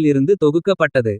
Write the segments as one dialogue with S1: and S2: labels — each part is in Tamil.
S1: இருந்து தொகுக்கப்பட்டது.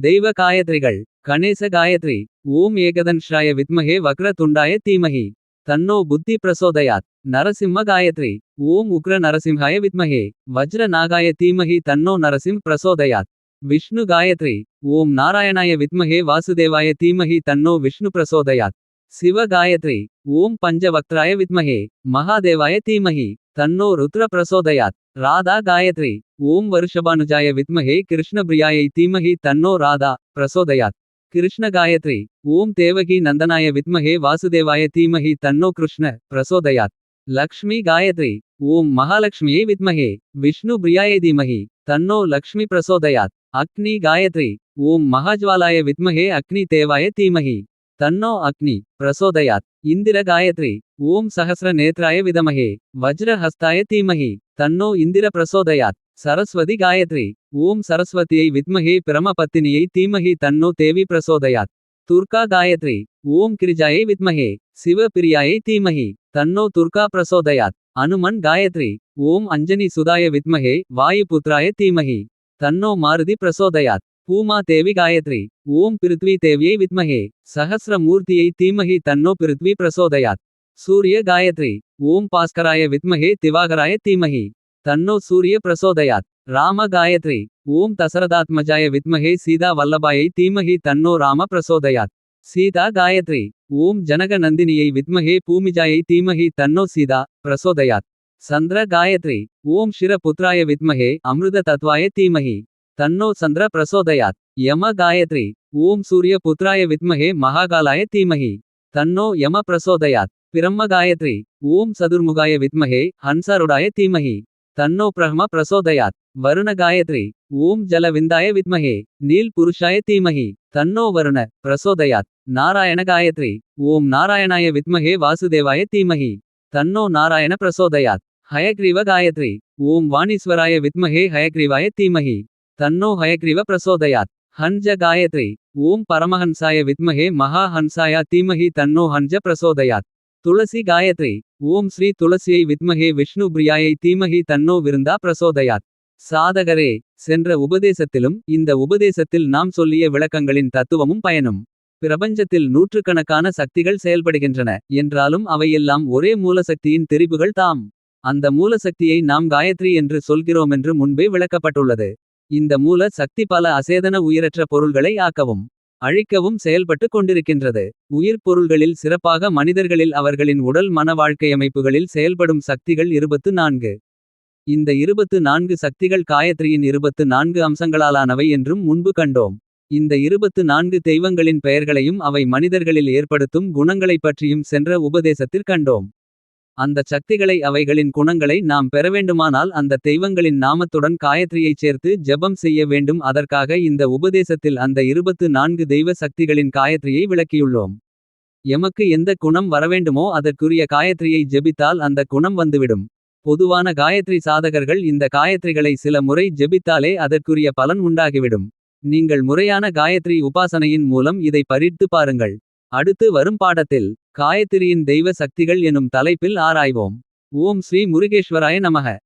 S1: தெய்வ காயத்ரிகள் கணேச காயத்ரி ஓம் ஏகதன்ஷாய வித்மகே வக்ர துண்டாய தீமகி. தன்னோ புத்தி பிரசோதயாத் நரசிம்ம காயத்ரி ஓம் உக்ர நரசிம்ஹாய வித்மகே. வஜ்ர நாகாய தீமகி தன்னோ நரசிம் பிரசோதயாத். விஷ்ணு காயத்ரி ஓம் நாராயணாய வித்மகே வாசுதேவாய தீமகி தன்னோ விஷ்ணு பிரசோதயாத். சிவ காயத்ரி ஓம் பஞ்சவக்ராய வித்மகே மகாதேவாய தீமகி. तन्नो रुद्रप्रचोदयात् राधा गायत्री ओम वर्षभानुजाय विद्महे कृष्णप्रियाय धीमहि तन्नो राधा प्रसोदयात् कृष्ण गायत्री ओम देवकी नंदनाय विद्महे वासुदेवाय धीमहि तन्नो कृष्ण प्रसोदयात् लक्ष्मी गायत्री ओम महालक्ष्मी विद्महे विष्णु प्रियाय धीमहि तन्नो लक्ष्मी प्रसोदयात् अग्नि गायत्री ओम महाज्वालाय विद्महे अग्निदेवाय धीमहि तन्नो अग्नि प्रसोदयात् इंदिर गायत्री ओम सहस्र नेत्राय विदमहे वज्रहस्ताय धीमहि तन्नो इंदिर प्रसोदयात् सरस्वती गायत्री ओम सरस्वती विद्महे परमपत्नियै धीमहि तन्नो देवी प्रसोदयात् तुर्का गायत्री ओम गिरिजाय विद्महे शिवप्रियायै धीमहि तन्नो तुर्का प्रसोदयात् हनुमन गायत्री ओम अंजनी सुदाय विद्महे वायुपुत्राय धीमहि तन्नो मारुति प्रसोदयात् வித்மகே வாயு புத்ராய தீமகி. தன்னோ மாருதி பிரசோதயாத் பூமா தேவி காயத்ரி ஓம் பிருத்வி தேவியை வித்மகே சஹஸ்ர மூர்த்தியை தீமகி தன்னோ பிருத்வி பிரசோதயாத். சூரிய காயத்ரி ஓம் பாஸ்கராய வித்மகே திவாகராய தீமகி. தன்னோ சூரிய பிரசோதயாத் ராம காயத்ரி ஓம் தசரதாத்மஜாய வித்மகே சீதா வல்லபாயை தீமகி தன்னோ ராம பிரசோதயாத். சீதா காயத்ரி ஓம் ஜனக நந்தினியை வித்மகே பூமிஜாயை தீமகி தன்னோ சீதா பிரசோதயாத். சந்திர காயத்ரி ஓம் ஷிர புத்ராய வித்மகே அமிர்த தத்வாய तन्नो चंद्र प्रसोदयात यम गायत्री ओम सूर्यपुत्राय विमहे महाकालाय धीमहि तन्नो यम प्रसोदयात पिम्म गायत्री ओम सदुर्मुगाय विमहे हंसरुडाय धीमह तन्नो प्रह्म प्रसोदयात वरुण गायत्री ओम जलविंदाय विमहे नील पुरुषाय धीमह तन्नो वरुण प्रसोदयात नारायण गायत्री ओम नारायणाय विमहे वासुदेवाय धीमहि तन्नो नारायण प्रसोदयात हयग्रीव गायत्री ओम वाणीश्वराय विमहे हयग्रीवाय धीमहि தன்னோ ஹயக்ரீவ பிரசோதயாத் ஹன்ஜ காயத்ரி ஓம் பரமஹன்சாய வித்மகே மகா ஹன்சாயா தீமகி தன்னோ ஹன்ஜ பிரசோதயாத். துளசி காயத்ரி ஓம் ஸ்ரீ துளசியை வித்மகே விஷ்ணு பிரியாயை தீமகி தன்னோ விருந்தா பிரசோதயாத். சாதகரே சென்ற உபதேசத்திலும் இந்த உபதேசத்தில் நாம் சொல்லிய விளக்கங்களின் தத்துவமும் பயனும். பிரபஞ்சத்தில் நூற்றுக்கணக்கான சக்திகள் செயல்படுகின்றன. என்றாலும் அவையெல்லாம் ஒரே மூலசக்தியின் திரிபுகள் தாம். அந்த மூலசக்தியை நாம் காயத்ரி என்று சொல்கிறோமென்று முன்பே விளக்கப்பட்டுள்ளது. இந்த மூல சக்தி பல அசேதன உயிரற்ற பொருள்களை ஆக்கவும். அழிக்கவும் செயல்பட்டு கொண்டிருக்கின்றது. உயிர் பொருள்களில் சிறப்பாக மனிதர்களில் அவர்களின் உடல் மன வாழ்க்கையமைப்புகளில் செயல்படும் சக்திகள் இருபத்து நான்கு. இந்த இருபத்து நான்கு சக்திகள் காயத்ரியின் இருபத்து நான்கு அம்சங்களாலானவை என்றும் முன்பு கண்டோம். இந்த இருபத்து நான்கு தெய்வங்களின் பெயர்களையும் அவை மனிதர்களில் ஏற்படுத்தும் குணங்களைப் பற்றியும் சென்ற உபதேசத்தில் கண்டோம். அந்தச் சக்திகளை அவைகளின் குணங்களை நாம் பெறவேண்டுமானால் அந்த தெய்வங்களின் நாமத்துடன் காயத்ரியைச் சேர்த்து ஜெபம் செய்ய வேண்டும் அதற்காக இந்த உபதேசத்தில் அந்த இருபத்து நான்கு தெய்வ சக்திகளின் காயத்ரியை விளக்கியுள்ளோம். எமக்கு எந்த குணம் வரவேண்டுமோ அதற்குரிய காயத்ரியை ஜெபித்தால் அந்த குணம் வந்துவிடும். பொதுவான காயத்ரி சாதகர்கள் இந்த காயத்ரிகளை சில முறை ஜெபித்தாலே அதற்குரிய பலன் உண்டாகிவிடும். நீங்கள் முறையான காயத்ரி உபாசனையின் மூலம் இதை பறித்து பாருங்கள். அடுத்து வரும் பாடத்தில் காயத்திரியின் தெய்வ சக்திகள் எனும் தலைப்பில் ஆராய்வோம். ஓம் ஸ்ரீ முருகேஸ்வராய நமக.